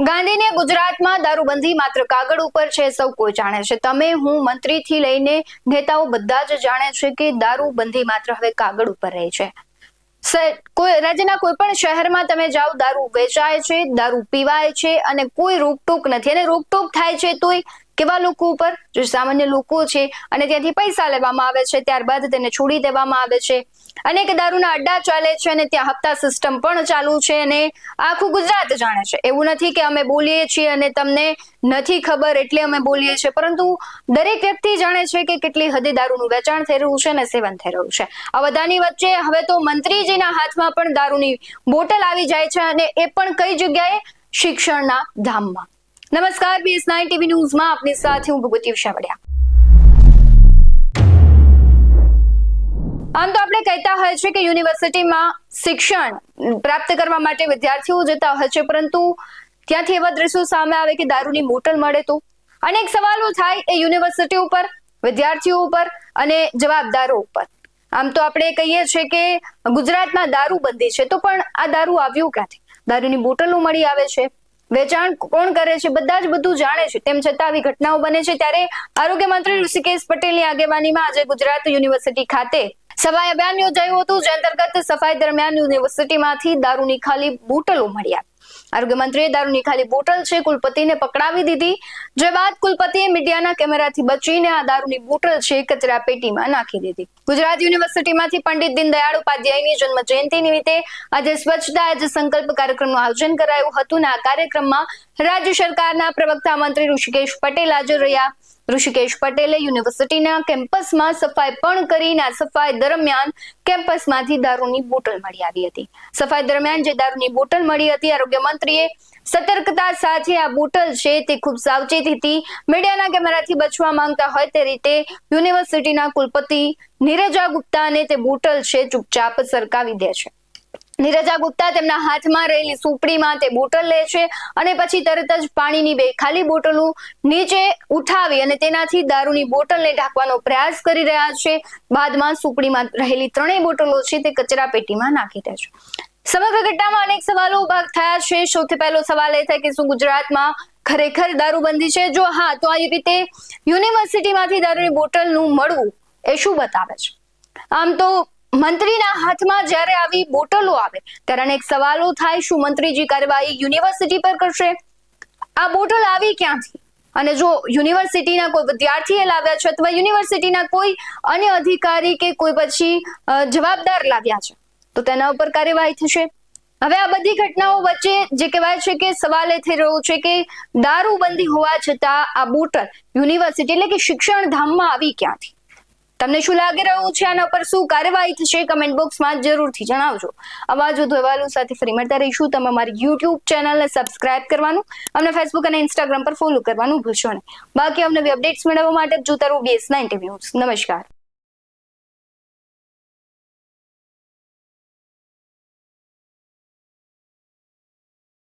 ગાંધીને ગુજરાતમાં દારૂબંધી માત્ર કાગળ ઉપર છે, સૌ કોઈ જાણે છે. તમે, હું મંત્રીથી લઈને નેતાઓ બધા જ જાણે છે કે દારૂબંધી માત્ર હવે કાગળ ઉપર રહે છે. કોઈ, રાજ્યના કોઈ પણ શહેરમાં તમે જાઓ, દારૂ વેચાય છે, દારૂ પીવાય છે અને કોઈ રોકટોક નથી. અને રોકટોક થાય છે તોય કેવા લોકો ઉપર? જે સામાન્ય લોકો છે અને ત્યાંથી પૈસા લેવામાં આવે છે, ત્યારબાદ તેને છોડી દેવામાં આવે છે. અનેક દારૂના અડ્ડા ચાલે છે અને ત્યાં હપ્તા સિસ્ટમ પણ ચાલુ છે અને આખું ગુજરાત જાણે છે. એવું નથી કે અમે બોલીએ છીએ અને તમને નથી ખબર એટલે અમે બોલીએ છીએ, પરંતુ દરેક વ્યક્તિ જાણે છે કે કેટલી હદે દારૂનું વેચાણ થઈ રહ્યું છે અને સેવન થઈ રહ્યું છે. આ બધાની વચ્ચે હવે તો મંત્રીજીના હાથમાં પણ દારૂની બોટલ આવી જાય છે અને એ પણ કઈ જગ્યાએ? શિક્ષણના ધામમાં. નમસ્કાર બીએસ નાઇન ટીવી ન્યૂઝમાં આપની સાથે હું ભગવતી ઉષાવડિયા. આમ તો આપણે કહેતા હોય છે કે યુનિવર્સિટીમાં શિક્ષણ પ્રાપ્ત કરવા માટે વિદ્યાર્થીઓ જતા હોય છે, પરંતુ ત્યાંથી એવા દ્રશ્યો સામે આવે કે દારૂની બોટલ મળે તો? અનેક સવાલો થાય એ યુનિવર્સિટી ઉપર, વિદ્યાર્થીઓ ઉપર અને જવાબદારો ઉપર. આમ તો આપણે કહીએ છીએ કે ગુજરાતમાં દારૂ બંધી છે, તો પણ આ દારૂ આવ્યું ક્યાંથી? દારૂની બોટલો મળી આવે છે. વેચાણ કોણ કરે છે, બધા જ બધું જાણે છે. તેમ છતાં આવી ઘટનાઓ બને છે ત્યારે આરોગ્ય મંત્રી ઋષિકેશ પટેલની આગેવાનીમાં આજે ગુજરાત યુનિવર્સિટી ખાતે સફાઈ અભિયાન યોજાયું હતું, જે અંતર્ગત સફાઈ દરમિયાન યુનિવર્સિટીમાંથી દારૂની ખાલી બોટલો મળી આવી. આરોગ્ય મંત્રીએ દારૂની ખાલી બોટલ છે કુલપતિને પકડાવી દીધી. જે બાદ કુલપતિએ મીડિયાના કેમેરાથી બચીને આ દારૂની બોટલ છે કચરા પેટીમાં નાખી દીધી. ગુજરાત યુનિવર્સિટીમાંથી પંડિત દીનદયાળ ઉપાધ્યાયની જન્મ જયંતિ નિમિત્તે આજે સ્વચ્છતા આજે સંકલ્પ કાર્યક્રમનું આયોજન કરાયું હતું અને આ કાર્યક્રમમાં રાજ્ય સરકારના પ્રવક્તા મંત્રી ઋષિકેશ પટેલ હાજર રહ્યા. ઋષિકેશ પટેલે યુનિવર્સિટીના કેમ્પસમાં સફાઈ પણ કરીને આ સફાઈ દરમિયાન કેમ્પસમાંથી દારૂની બોટલ મળી આવી હતી. સફાઈ દરમિયાન જે દારૂની બોટલ મળી હતી, આરોગ્ય મંત્રીએ સતર્કતા સાથે આ બોટલ છે તે ખૂબ સાવચેતીથી મીડિયાના કેમેરાથી બચવા માંગતા હોય તે રીતે યુનિવર્સિટીના કુલપતિ નીરજા ગુપ્તાને તે બોટલ છે ચૂપચાપ સરકાવી દે છે. નીરજા ગુપ્તા તેમના હાથમાં રહેલી સુપડીમાં તે બોટલ લે છે અને પછી તરત જ પાણીની બે ખાલી બોટલો નીચે ઉઠાવી અને તેનાથી દારૂની બોટલને ઢાંકવાનો પ્રયાસ કરી રહ્યા છે. બાદમાં સુપડીમાં રહેલી ત્રણેય બોટલો છે તે કચરા પેટીમાં નાખી દે છે. સમગ્ર ઘટનામાં અનેક સવાલો ઊભા થયા છે. સૌથી પહેલો સવાલ એ થાય કે શું ગુજરાતમાં ખરેખર દારૂબંધી છે? જો હા, તો આ રીતે યુનિવર્સિટીમાંથી દારૂની બોટલનું મળવું એ શું બતાવે છે? આમ તો મંત્રીના હાથમાં જ્યારે આવી બોટલો આવે, ત્યારે અનેક સવાલો થાય, શું મંત્રીજી કાર્યવાહી યુનિવર્સિટી પર કરશે? આ બોટલ આવી ક્યાંથી? અને જો યુનિવર્સિટીના કોઈ વિદ્યાર્થીએ લાવ્યા છે, અથવા યુનિવર્સિટીના કોઈ અન્ય અધિકારી કે કોઈ પછી જવાબદાર લાવ્યા છે, તો તેના ઉપર કાર્યવાહી થશે? હવે આ બધી ઘટનાઓ વચ્ચે જે કહેવાય છે કે સવાલ એ થઈ રહ્યો છે કે દારૂબંધી હોવા છતાં આ બોટલ યુનિવર્સિટી એટલે કે શિક્ષણ ધામમાં આવી ક્યાંથી? તમને શું લાગી રહ્યું છે આના પર શું કાર્યવાહી થશે? કમેન્ટ બોક્સમાં જરૂરથી જણાવજો. અવાજો ધોવાલું સાથે ફરી મળતા રહીશું. તમે અમારી યુટ્યુબ ચેનલને સબસ્ક્રાઇબ કરવાનું, અમને ફેસબુક અને ઇન્સ્ટાગ્રામ પર ફોલો કરવાનું ભૂલશો નહીં. બાકી અમને અપડેટ્સ મેળવવા માટે જોતા રહો બીએસ નાઇન ટીવી ન્યૂઝ નમસ્કાર.